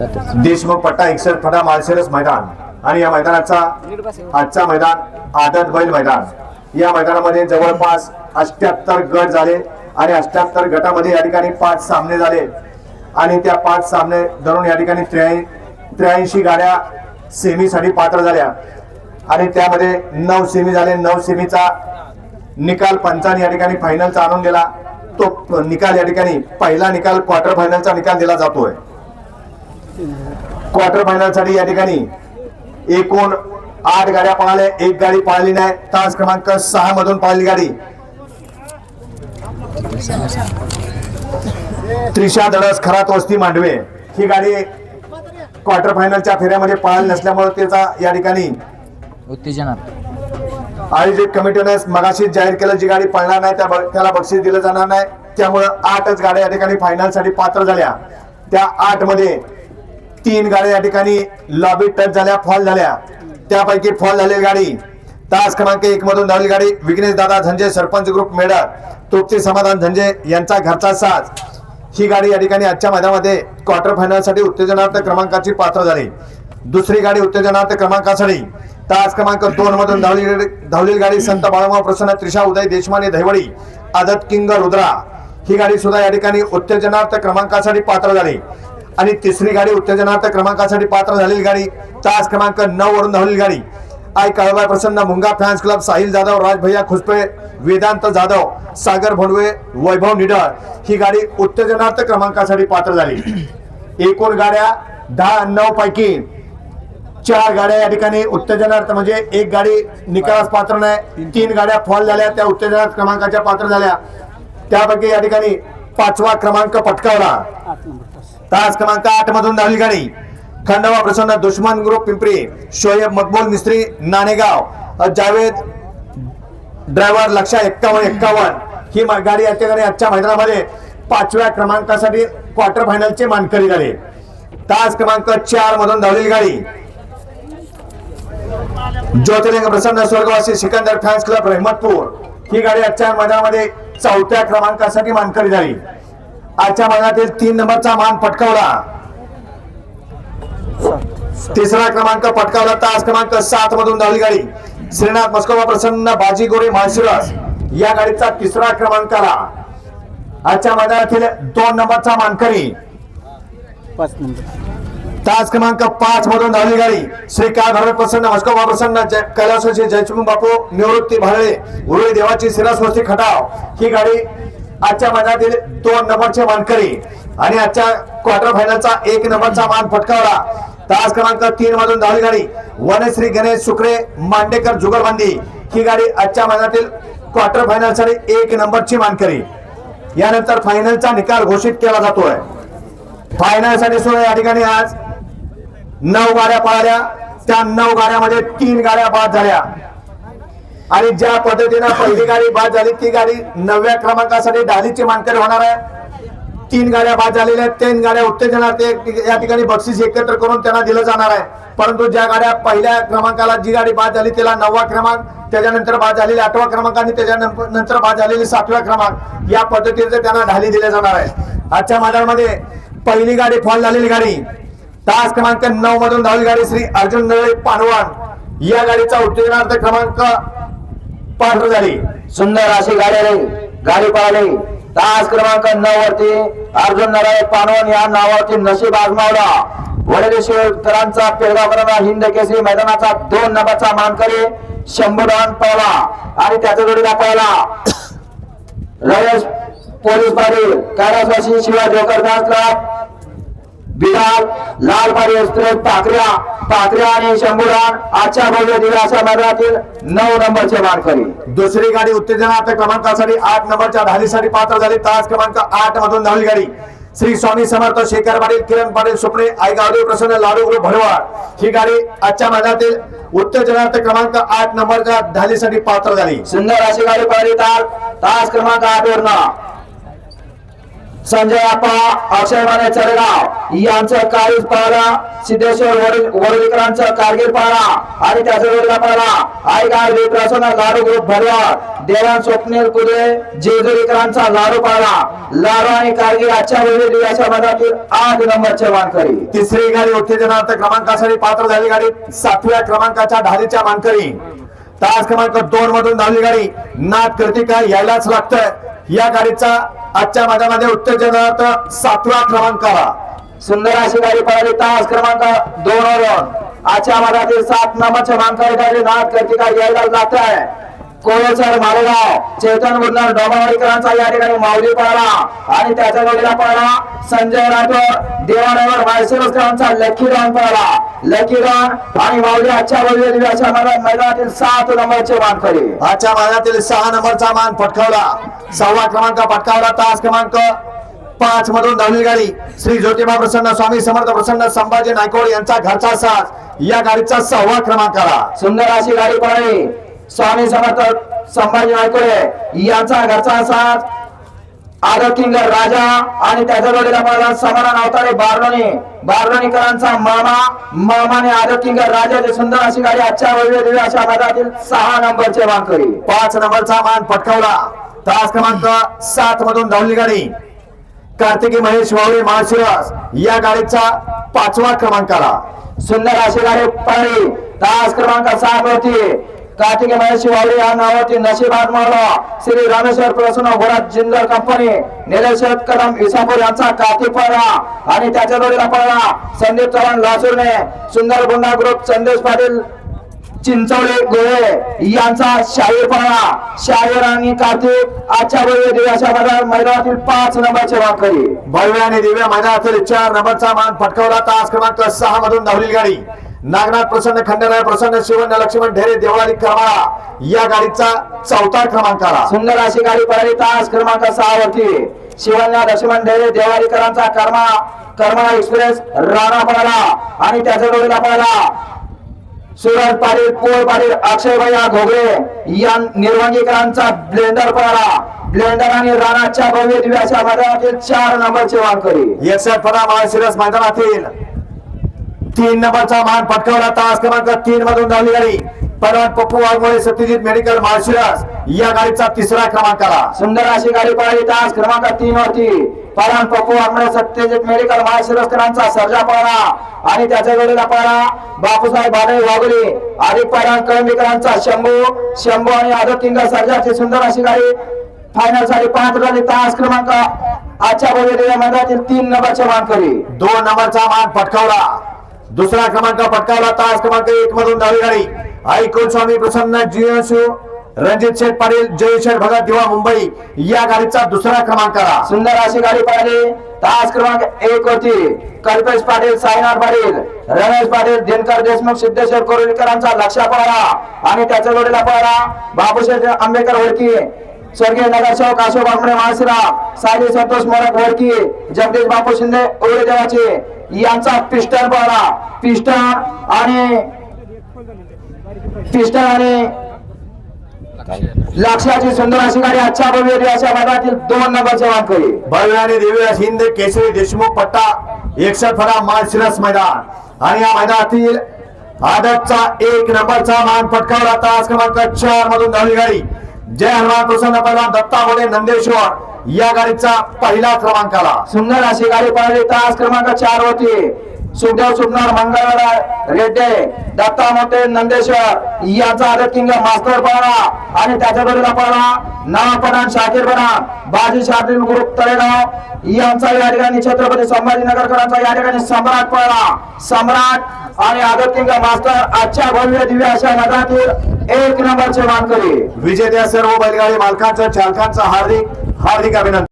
देशमुख पट्टा एकसठ फटा माळशेरस मैदान. आणि या मैदानाचा आजचा मैदान आदत बैल मैदान. या मैदानामध्ये जवळपास अष्ट्याहत्तर गट झाले आणि अष्ट्याहत्तर गटामध्ये या ठिकाणी पाच सामने झाले. आणि त्या पाच सामने धरून या ठिकाणी त्र्याऐंशी गाड्या सेमीसाठी पात्र झाल्या. आणि त्यामध्ये नऊ सेमी झाले. नऊ सेमीचा निकाल पंचाने या ठिकाणी फायनलचा आणून दिला. तो निकाल या ठिकाणी पहिला निकाल क्वार्टर फायनलचा निकाल दिला जातोय. क्वार्टर फायनलसाठी या ठिकाणी एकूण आठ गाड्या पळाल्या. एक गाडी पळाली नाही. तास क्रमांक सहा मधून पळाली गाडी. त्रिशा दडस खरात वस्ती मांडवे. ही गाडी क्वार्टर फायनलच्या फेऱ्यामध्ये पळाली नसल्यामुळे त्याचा या ठिकाणी उत्तेजनात. आयोजित कमिटीने मगाशी जाहीर केलं जी गाडी पळणार नाही त्याला बक्षीस दिलं जाणार नाही. त्यामुळं आठच गाड्या या ठिकाणी फायनलसाठी पात्र झाल्या. त्या आठमध्ये तीन गाड्या या ठिकाणी लॉबी टच झाल्या फॉल झाल्या. त्यापैकी फॉल झालेली गाडी तास क्रमांक एक मधून धावली गाडी विघ्नेश दादा झंजे सरपंच ग्रुप मेडर तृप्ती समाधान झंजे यांचा घरचा साज ही गाडी या ठिकाणी आजच्या मैदानामध्ये क्वार्टर फायनलसाठी उत्तेजनार्थ क्रमांकाची पात्र झाली. दुसरी गाडी उत्तेजनार्थ क्रमांकासाठी तास क्रमांक दोन मधून धावली धावलेली गाडी संत बाळामा प्रसन्न त्रिशा उदय देशमाने धैवडी आदत किंग रुद्रा. ही गाडी सुद्धा या ठिकाणी उत्तेजनार्थ क्रमांकासाठी पात्र झाली. आणि तिसरी गाडी उत्तेजनार्थ क्रमांकासाठी पात्र झालेली गाडी तास क्रमांक नऊ वरून धावलेली गाडी. आय काळबाई प्रसन्न मुंगा फॅन्स क्लब साहिल जाधव राजभैया खुसपे वेदांत जाधव सागर भोंडवे वैभव निडळ. ही गाडी उत्तेजनार्थ क्रमांकासाठी पात्र झाली. एकूण गाड्या दहा नऊ पैकी चार गाड्या या ठिकाणी उत्तेजनार्थ म्हणजे एक गाडी निकालास पात्र नाही तीन गाड्या फॉल झाल्या त्या उत्तेजनार्थ क्रमांकाच्या पात्र झाल्या. त्यापैकी या ठिकाणी पाचवा क्रमांक पटकावला. तास क्रमांक आठ मधून धावली गाडी. खंडवा प्रसन्न दुश्मन ग्रुप पिंपरी शोएब मकबूल मिस्त्री नाणेगाव. जावेद ड्रायव्हर लक्षा एक्कावन्न एक्कावन्न. ही गाडी या ठिकाणी आजच्या मैदानामध्ये पाचव्या क्रमांकासाठी क्वार्टर फायनलचे मानकरी झाले. तास क्रमांक चार मधून धावलेली गाडी. ज्योतिर्लिंग प्रसन्न स्वर्गवासी सिकंदर फॅन्स क्लब रहमतपूर. ही गाडी आजच्या मैदानामध्ये चौथ्या क्रमांकासाठी मानकरी झाली. आजच्या मैदानातील तीन नंबरचा मान पटकावला. तिसरा क्रमांक पटकावला तास क्रमांक सात मधून धावली गाडी. श्रीनाथ मस्कोबा प्रसन्न बाजी गोरे माळशिरस या गाडीचा तिसरा क्रमांक आला. आजच्या मैदानातील दोन नंबरचा मानकरी. तास क्रमांक पाच मधून धावली गाडी. श्री काय भरत प्रसन्न मस्कोबा प्रसन्न जय- जयचुम बापू निवृत्ती भाळे उरुळी देवाची सिरासवस्ती खटाव. ही गाडी आजच्या मैदानातील दोन नंबरचे मानकरी आणि आजच्या क्वार्टर फायनलचा एक नंबरचा मान फटकावला. तास क्रमांक तीन मधून दहावी गाडी. वनश्री गणेश सुकरे मांडेकर जुगलबंदी. ही गाडी आजच्या मैदानातील क्वार्टर फायनलसाठी एक नंबरची मानकरी. यानंतर फायनलचा निकाल घोषित केला जातोय. फायनलसाठी सुद्धा या ठिकाणी आज. नऊ गाड्या पळाल्या. त्या नऊ गाड्यामध्ये तीन गाड्या बाद झाल्या. आणि ज्या पद्धतीनं पहिली गाडी बाद झाली ती गाडी नवव्या क्रमांकासाठी ढालीची मानकरी होणार आहे. तीन गाड्या बाद झालेल्या आहेत. तीन गाड्या उत्तेजनार्थ ते या ठिकाणी बक्षीस एकत्र करून त्यांना दिलं जाणार आहे. परंतु ज्या गाड्या पहिल्या क्रमांकाला जी गाडी बाद झाली तिला नववा क्रमांक त्याच्यानंतर बाद झालेली आठवा क्रमांक आणि त्याच्यानंतर बाद झालेली सातव्या क्रमांक या पद्धतीने त्यांना ढाली दिल्या जाणार आहे. आजच्या मैदानामध्ये पहिली गाडी फॉल झालेली गाडी तास क्रमांक नऊ मधून धावली गाडी श्री अर्जुन नळे पानवान. या गाडीचा उत्तेजनार्थ क्रमांक पात्र झाली. सुंदर अशी गाडी आली. गाडी पळाली. तास क्रमांक नऊ वरती अर्जुन नारायण पानवन या नावावरती नशीब आजमावला. वडदेश्वरांचा पेडगावकरांना हिंद केसरी मैदानाचा दोन नंबरचा मानकरी शंभर रन पळला. आणि त्याच्या जोडीला पळला. रमेश पोलीस पाटील कैलासवासी शिवाय joker club. Bilal Lalpadi express पाकऱ्या पाकऱ्या आणि शंभूरान आजच्या भव्य अशा मैदानातील नऊ नंबरचे मानकरी. दुसरी गाडी उत्तेजनार्थ क्रमांकासाठी आठ नंबरच्या ढालीसाठी पात्र झाली. तास क्रमांक आठ मधून धावली गाडी. श्री स्वामी समर्थ शेखर पाटील किरण पाटील सुपणे आई गावदेव प्रसन्न लाडू ग्रुप भरवाड. ही गाडी आजच्या मैदानातील उत्तेजनार्थ क्रमांक आठ नंबरच्या ढालीसाठी पात्र झाली. सुंदर अशी गाडी पळाली तास क्रमांक आठ वरनं. संजय आपा अक्षय माने चढगाव यांचं काळीज पाहला सिद्धेश्वर वडील- वडोलीकरांचं कारगिल पाहला आणि त्याचा वडील पाहला आई गाव प्रसन्न लाडू ग्रुप भरवाड देवान स्वप्नील कुदे जेजुरीकरांचा लाडू पाहला लाडू आणि कारगिल आजच्या वेळी दिवसाच्या मधातील आठ नंबरचे मानकरी तिसरी गाडी उत्तेजनार्थ क्रमांकासाठी पात्र झाली गाडी. सातव्या क्रमांकाच्या ढालीच्या मानकरी. तास क्रमांक दोन मधून धावली गाडी. नाथ कृतिका यायलाच लागतंय. या गाडीचा आजच्या मैदानामध्ये उत्तेजनार्थ सातव्या क्रमांकाला सुंदर अशी गाडी पळाली तास क्रमांक दोन वरून. आजच्या मधातील सात नंबरचे मानकरी गाडी नाथ कर्तिका यायला जात आहे. कोळेसर मालेगाव चेतन गुरुनाथ डोमावाडीकरांचा या ठिकाणी माऊली पळाला. आणि त्याच्या जोडीला पळाला संजय राठोड. देवानगर माळशिरसकरांचा लखी डॉन पळाला. लकी डॉन आणि माऊली आजच्या दिवसाच्या मैदान- मैदानातील सात नंबरचे मानकरी. आजच्या मैदानातील सहा नंबरचा मान पटकावला. सहावा क्रमांक पटकावला. तास क्रमांक पाच मधून धावली गाडी. श्री ज्योतिबा प्रसन्न स्वामी समर्थ प्रसन्न संभाजी नायकोड यांचा घरचा साथ या गाडीचा सहावा क्रमांकाला. सुंदर अशी गाडी पळाली. स्वामी समर्थ संभाजी नायकोडे यांचा घरचा साथ आदर राजा आणि त्याच्या जोडीला पळाला समाधान अवतारे बारलोणी बारलोणीकरांचा मामा मामाने आदर किंगर राजाची सुंदर अशी गाडी आजच्या वेळी दिली अशा भागातील सहा नंबरचे वाकरी पाच नंबरचा मान पटकावला. तास क्रमांक सात मधून धावली गाडी. कार्तिकी महेश वावळे माळशिरस या गाडीचा पाचवा क्रमांक आला सुंदर अशी गाडी पळाली. तास क्रमांक सात वरती. कार्तिक महेश वावडे या नावावरती नशीब आत्मावला श्री रामेश्वर प्रसन्न घोडात जिंदल कंपनी निलेश कदम इसापूर यांचा कार्तिक पळला आणि त्याच्या जोडीला पळला संदीप चव्हाण लासूरने. सुंदर गुंडा ग्रुप संदेश पाटील चिंचवडे गोळे यांचा शाहीर पळला शाहीर आणि कार्तिक आजच्या वेळी दिव्याच्या मैदान- मैदानातील पाच नंबरचे वाकरी भव्य आणि दिव्या मैदानातील चार नंबरचा मान पटकवला तास क्रमांक सहा मधून धावली गाडी. नागनाथ प्रसन्न खंडराय प्रसन्न शिवण्य लक्ष्मण ढेरे देवळाली करमाळा या गाडीचा चौथा क्रमांकाला सुंदर अशी गाडी पळाली तास क्रमांक सहा वरती शिवण्या लक्ष्मण ढेरे देवारीकरांचा कर्मा कर्मा एक्सप्रेस राणा पळाला आणि त्याच्या जोडीला पळाला. सुरज पाटील पोळ पाटील अक्षय भैया घोगरे या निर्वांगीकरांचा ब्लेंडर पळाला. ब्लेंडर आणि राणाच्या भव्य दिव्याच्या मैदानातील चार नंबरचे वानकरी एकसठ फळा माळशिरस मैदानातील तीन नंबरचा मान पटकावला तास क्रमांक तीन मधून धावली गाडी. परवान पप्पू वाघमोळे सत्यजित मेडिकल माळशिरस. या गाडीचा तिसरा क्रमांकाला. सुंदर अशी गाडी पळाली तास क्रमांक तीन वरती. परान पप्पू आंबळे सत्यजित मेडिकल महाशिरस्करांचा सर्जा पळाला. आणि त्याच्या वेळेला पळाला बापूसाहेब बादळे वाघोली. आदिक परान कळंबीकरांचा शंभू शंभू आणि आदत किंग सर्जाची सुंदर अशी गाडी फायनलसाठी पाच झाली तास क्रमांक आजच्या भव्य मैदानातील तीन नंबरचे मानकरी. दोन नंबरचा मान पटकावला. दुसरा क्रमांक पटकावला तास क्रमांक एक मधून दहावी गाडी. ऐकून स्वामी प्रसन्न जीएसयू रणजित शेठ पाटील जयशेठ भगत दिवा मुंबई. या गाडीचा दुसरा क्रमांकाला सुंदर अशी गाडी पळाली तास क्रमांक एक होती. कल्पेश पाटील साईनाथ पाटील रमेश पाटील दिनकर देशमुख सिद्धेश्वर कोरोलीकरांचा लक्ष पळाला. आणि त्याच्या जोडीला पळाला बाबूशेठ आंबेकर होळकी स्वर्गीय नगरसेवक अशोक बांबडे माळशिरा साजी संतोष मोरक होळकी जगदीश बापू शिंदे ओळे देवाचे यांचा पिस्टन पळाला पिस्टन आणि पिस्टन आणि लक्षाची सुंदर अशी गाडी आजच्या भव्य अशा भागातील दोन नंबरचे वानकरी भव्य आणि देवीराज हिंद केसरी देशमुख पट्टा एकसठ फळा माळशिरस मैदान. आणि या मैदानातील आदतचा एक नंबरचा मान पटकावला तास क्रमांक चार मधून धावली गाडी. जय हनुमान प्रसन्न पहिला दत्ता मोडे नंदेश्वर. या गाडीचा पहिला क्रमांक आला सुंदर अशी गाडी पळाली. तास क्रमांक चार होती सुखदेव सुपनार मंगळवार रेड्डे दत्ता मोठे नंदेश्वर यांचा आदत किंग मास्तर पळाला आणि त्याच्या जोडीला पळाला नाव शाकीर बना बाजी शाकीर ग्रुप तळेगाव. यांचा या ठिकाणी छत्रपती संभाजीनगरकरांचा या ठिकाणी सम्राट पळाला सम्राट आणि आदत किंग मास्तर आजच्या भव्य दिव्य अशा नगरातील एक नंबरचे मानकरी. विजेत्या सर्व बैलगाडी मालकांचं चालकांचं हार्दिक हार्दिक अभिनंदन.